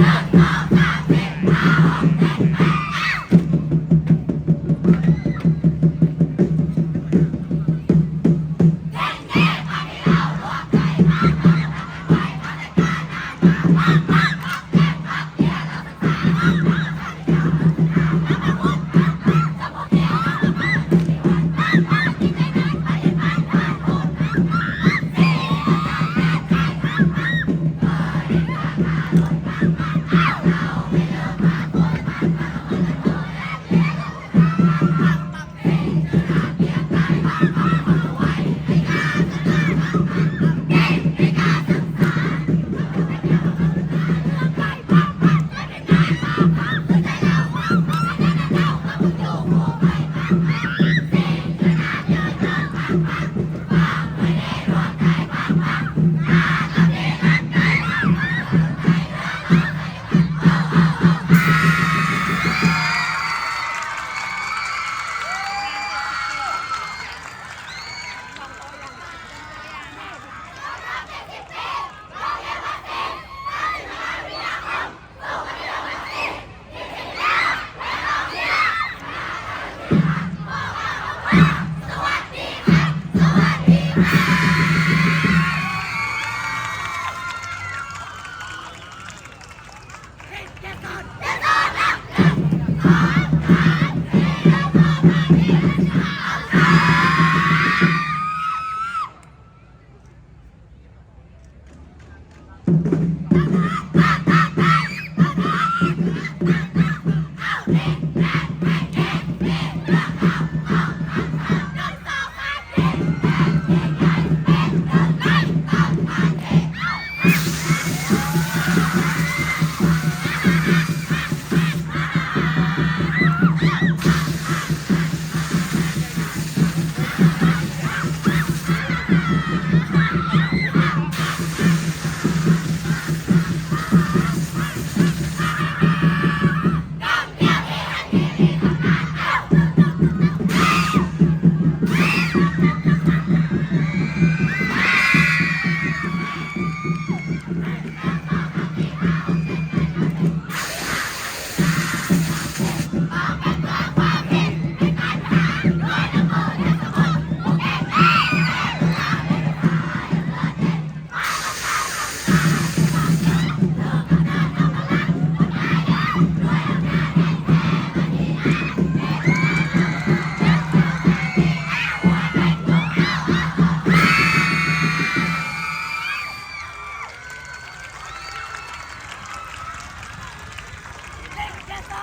Thank you.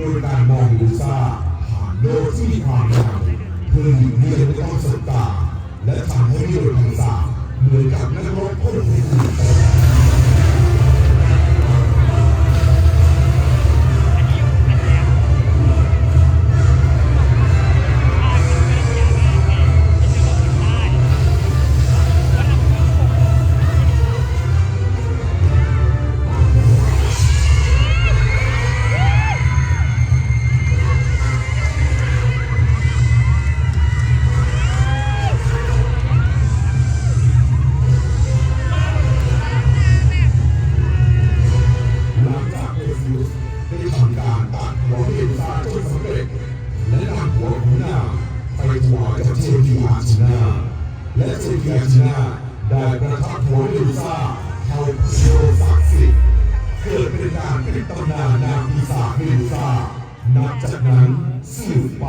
โดยการมองดูซาผ่านโลกที่มีความงามเพื่อหยุดเลี่ยงไม่ต้องสบตาและทำให้เรื่องตางๆเหมือนกับนักรบคนหนึ่งเทพีอาชนาและเทพีอาชนาได้ประทับหัวเดลซาเทาเทวศักดิ์สิทธิ์เกิดเป็นการเป็นตำนานนางปีศาจเดลซานับจากนั้นสืบไป